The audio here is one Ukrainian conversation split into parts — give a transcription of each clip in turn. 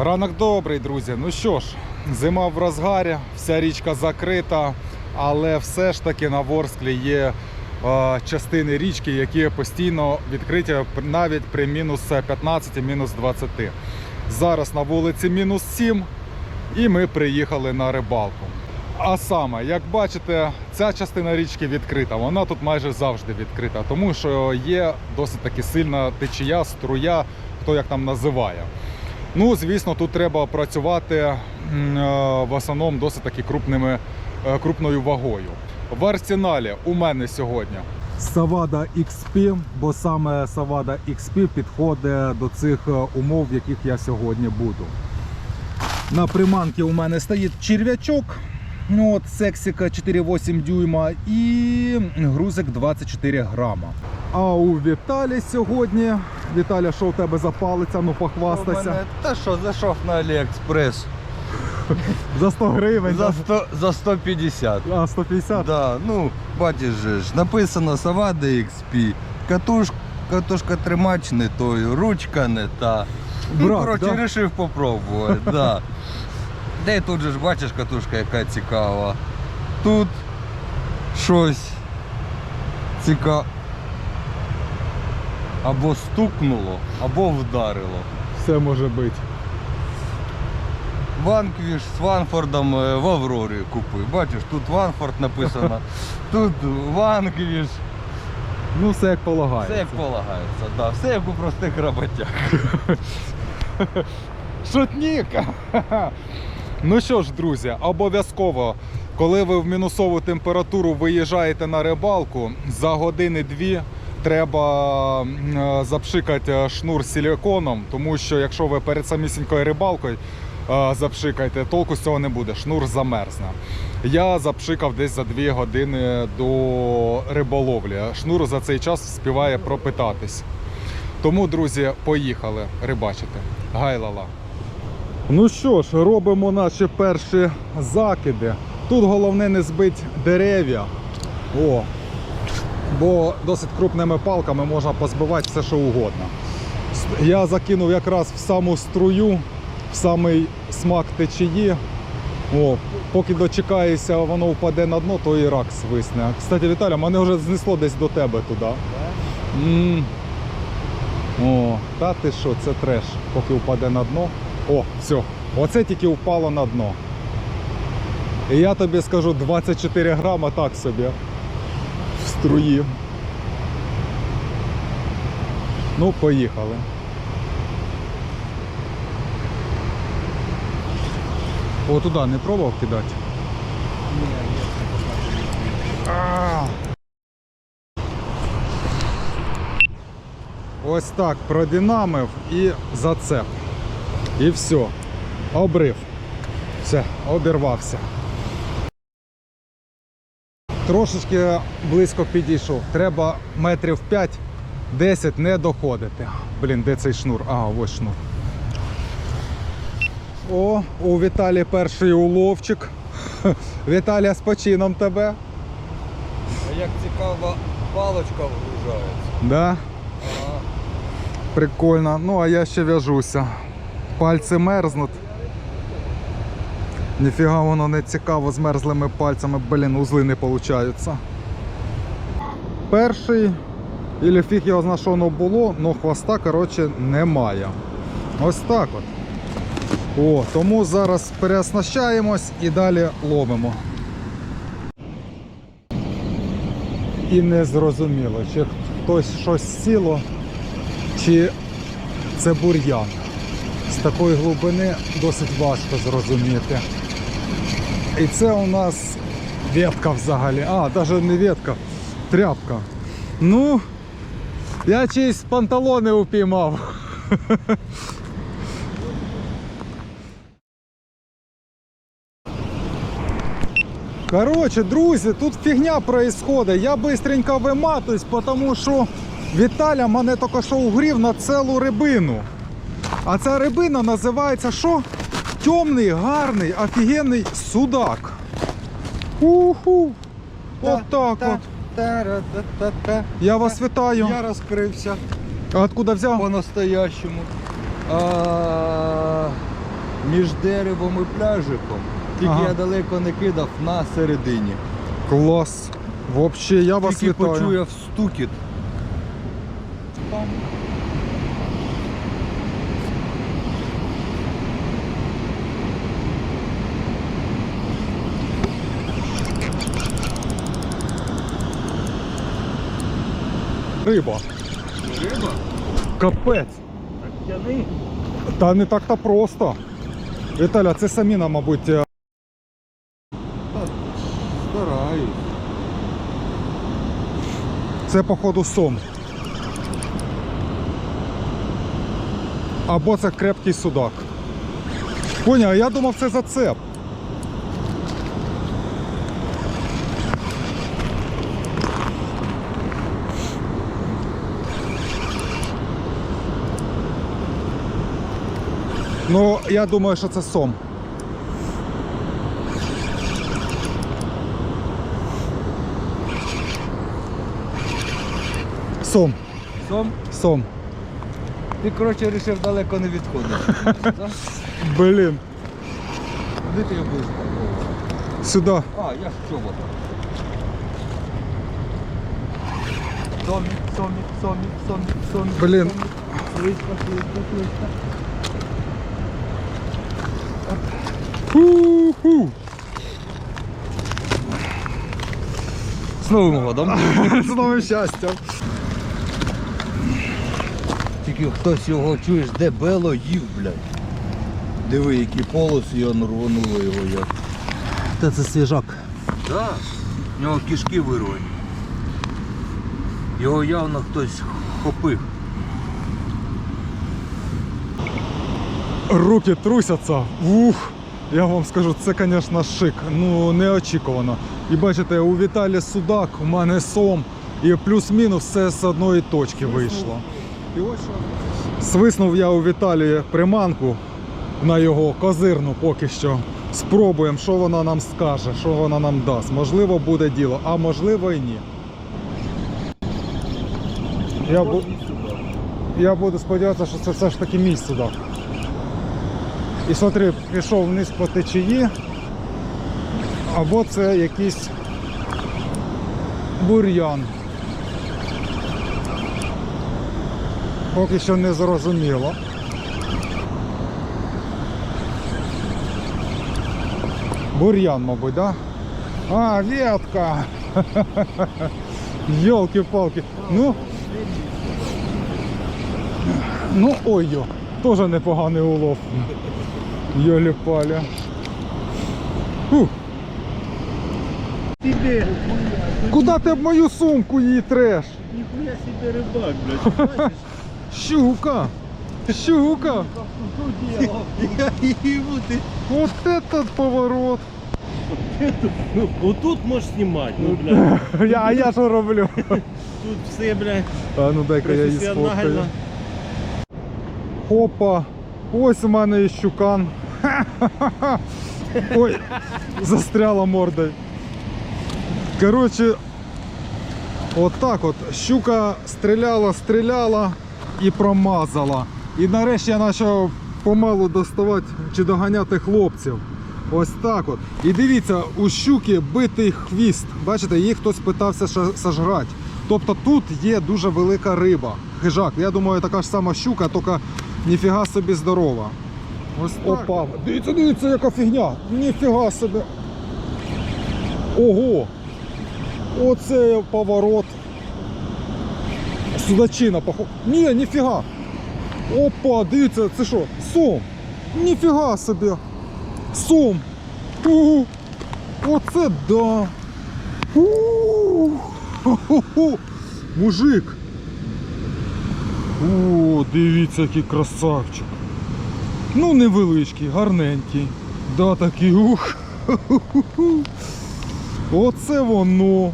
Ранок добрий, друзі. Ну що ж, зима в розгарі, вся річка закрита, але все ж таки на Ворсклі є е, частини річки, які постійно відкриті навіть при мінус 15, мінус 20. Зараз на вулиці мінус 7 і ми приїхали на рибалку. А саме, як бачите, ця частина річки відкрита. Вона тут майже завжди відкрита, тому що є досить таки сильна течія, струя, хто як там називає. Ну, звісно, тут треба працювати е, в основному досить таки крупними, е, крупною вагою. В арсеналі у мене сьогодні Савада XP, бо саме Савада XP підходить до цих е, умов, в яких я сьогодні буду. На приманці у мене стоїть черв'ячок. Ну, от сексіка 4,8 дюйма і грузик 24 грама. А у Віталі сьогодні. Віталя, що у тебе за палиця? Ну похвастайся. мене- Та що, зайшов на Аліекспрес. За 100 гривень. За, 100, за 150. А, 150? Да, ну, бачиш же ж, написано Savada XP. Катуш, катушка тримач не той, ручка не та. Брат, ну, коротше, да? вирішив попробувати, да. Де тут же ж бачиш катушка, яка цікава. Тут щось цікаве. Або стукнуло, або вдарило. Все може бути. Ванквіш з Ванфордом е, в Аврорі купив. Бачиш, тут Ванфорд написано, тут Ванквіш. Ну, все як полагається. Все як полагається, да. все як у простих роботях. Шутніка. Ну що ж, друзі, обов'язково, коли ви в мінусову температуру виїжджаєте на рибалку, за години-дві треба е, запшикати шнур силіконом, тому що якщо ви перед самісінькою рибалкою е, запшикаєте, толку з цього не буде, шнур замерзне. Я запшикав десь за 2 години до риболовлі. Шнур за цей час вспіває пропитатись. Тому, друзі, поїхали рибачити. Гайлала. Ну що ж, робимо наші перші закиди. Тут головне не збити дерев'я. О, бо досить крупними палками можна позбивати все, що угодно. Я закинув якраз в саму струю, в самий смак течії. О, поки дочекаєшся, воно впаде на дно, то і рак свисне. Кстати, Віталя, мене вже знесло десь до тебе туди. М. О, та ти що, це треш, поки впаде на дно. О, все, оце тільки впало на дно. І я тобі скажу 24 грама так собі струї. Ну, поїхали. О, туди не пробував кидати? Ось так продинамив і зацеп. І все. Обрив. Все, обірвався. Трошечки близько підійшов. Треба метрів 5-10 не доходити. Блін, де цей шнур? А, ось шнур. О, у Віталії перший уловчик. Віталія з почином тебе. А як цікаво, палочка вгружається. Да? Прикольно. Ну, а я ще в'яжуся. Пальці мерзнуть. Ніфіга воно не цікаво з мерзлими пальцями, блін, узли не получаються. Перший, ілі фіг його зна, що воно було, але хвоста, коротше, немає. Ось так от. О, тому зараз переоснащаємось і далі ловимо. І не зрозуміло, чи хтось щось сіло, чи це бур'ян. З такої глибини досить важко зрозуміти. І це у нас ветка взагалі. А, навіть не ветка, тряпка. Ну, я чиїсь панталони упіймав. Коротше, друзі, тут фігня происходить. Я быстренько виматуюсь, тому що Віталя мене тільки що угрів на цілу рибину. А ця рибина називається що? Темний, гарний, офігенний судак. Уху. От так от. Та-ра-та-та-та. Я вас вітаю. Я розкрився А откуда взяв? по-настоящему. А, між деревом і пляжиком. Тільки Ага. я далеко не кидав на середині. Клас. Вообще, я вас Тільки вітаю. почуяв стукіт. Риба. Риба? Капець. Тяни. Та не так-то просто. Віталя, це саміна, мабуть. е, Стараюсь. Це походу сом. Або це крепкий судак. Поняв, я думав це зацеп. Ну, я думаю, що це сом. Сом. Сом, Сом. ти, коротше, вирішив далеко не відходити. Да? Блін. Куди ти його будеш пробувати? Сюди. А, я ж чобота. Сомік, сомік, сомік, сомік, сомік. Блін. Слизько, слизько, слизько. Ху-ху. З Новим годом. З новим щастям. Тільки хтось його чуєш, де бело їв, блядь. Диви, які полоси його рвануло його як. Та це свіжак. Так, в нього кишки вирвані. Його явно хтось хопив. Руки трусяться. Ух. Я вам скажу, це, звісно, шик. Ну, неочікувано. І бачите, у Віталі Судак, у мене сом. І плюс-мінус все з одної точки вийшло. І ось що. Свиснув я у Віталії приманку на його козирну поки що. Спробуємо, що вона нам скаже, що вона нам дасть. Можливо, буде діло, а можливо і ні. Я, бу... я буду сподіватися, що це все ж таки мій судак. І смотри, пішов вниз по течії, або це якийсь бур'ян. Поки що не зрозуміло. Бур'ян, мабуть, да? А, ветка! Йолки-палки. Ну. Ну ой-йо, теж непоганий улов. Йолі-паля. Фух. Тебе, Куда ти в мою сумку її треш? нихуя себе рыбак, блядь, бачиш? Щука! Щука! Я ему ты, Вот этот поворот! ну, вот тут можешь снимать, ну, блядь, Я, а я що роблю? тут все, блядь, А ну дай-ка я її сфоткаю. професіонально. Опа! Ось у мене і щукан. Ой, застряла мордою. Коротше, от от. Щука стріляла, стріляла і промазала. І нарешті я почав помалу доставати чи доганяти хлопців. Ось так от. І дивіться, у щуки битий хвіст. Бачите, їх хтось питався сожрати. Тобто тут є дуже велика риба. Хижак. Я думаю, така ж сама щука, тільки ніфіга собі здорова. Ось так. Опа. Дивіться, дивіться, яка фігня. Ніфіга собі. Ого. Оце поворот. Судачина, походу. Ні, ніфіга. Опа, дивіться, це що? Сом. Ніфіга собі. Сом. Угу. Оце да. У. Хо-хо-хо. Мужик. О, дивіться, який красавчик. Ну, невеличкий, гарненький. Да, такий ух. Оце воно.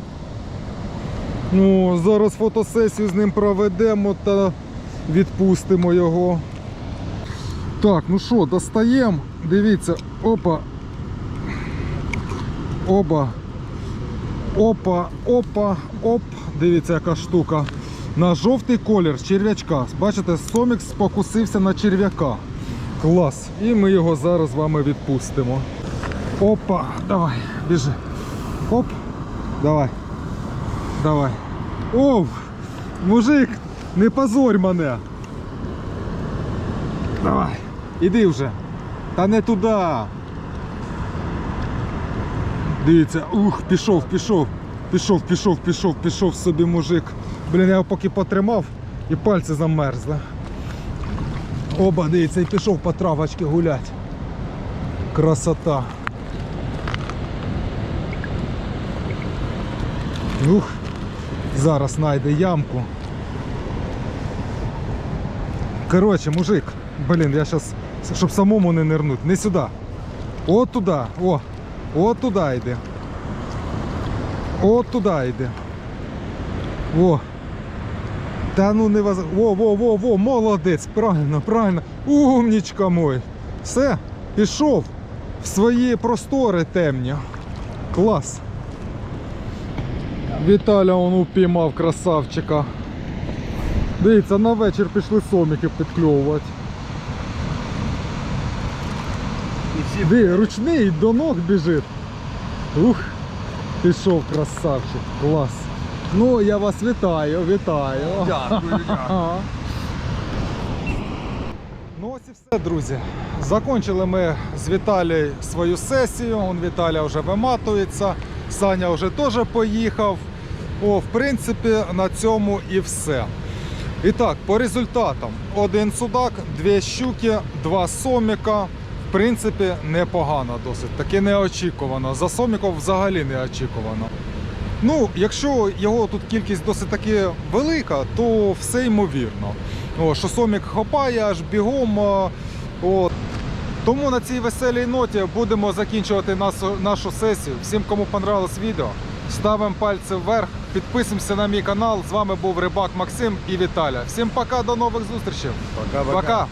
Ну, зараз фотосесію з ним проведемо та відпустимо його. Так, ну що, достаємо. Дивіться, опа. Оба. Опа, опа, оп. Дивіться, яка штука. На жовтий колір черв'ячка. Бачите, Сомік спокусився на черв'яка. Клас. І ми його зараз з вами відпустимо. Опа, давай, біжи. Оп, давай. Давай. Оу, мужик, не позорь мене. Давай, іди вже. Та не туди. Дивіться, ух, пішов, пішов. Пішов, пішов, пішов, пішов собі мужик. Блін, я його поки потримав і пальці замерзли. Оба, дивіться, і пішов по травочці гулять. Красота. Ух, зараз знайде ямку. Коротше, мужик, блін, я зараз, щоб самому не нирнуть, не сюди. От туди, о, от туди йде. От туди йде. О. Та ну не воз... Во, во, во, во, молодець, правильно, правильно. Умнічка мой. Все, пішов в свої простори темні. Клас. Віталя он упіймав красавчика. Дивіться, на вечір пішли соміки підкльовувати. Диви, ручний до ног біжить. Ух, пішов красавчик, клас. Ну, я вас вітаю, вітаю. Дякую, дякую. Ну ось і все, друзі. Закончили ми з Віталією свою сесію. Он Віталія вже виматується. Саня вже теж поїхав. О, в принципі, на цьому і все. І так, по результатам: один судак, дві щуки, два соміка. Принципі, непогано досить. Таке неочікувано. За соміків взагалі неочікувано. Ну, якщо його тут кількість досить таки велика, то все ймовірно. О, що сомік хопає аж бігом. От. Тому на цій веселій ноті будемо закінчувати нашу, нашу сесію. Всім, кому понравилось відео, ставимо пальці вверх, підписуємося на мій канал. З вами був Рибак Максим і Віталя. Всім пока, до нових зустрічей. Пока-пока. Пока.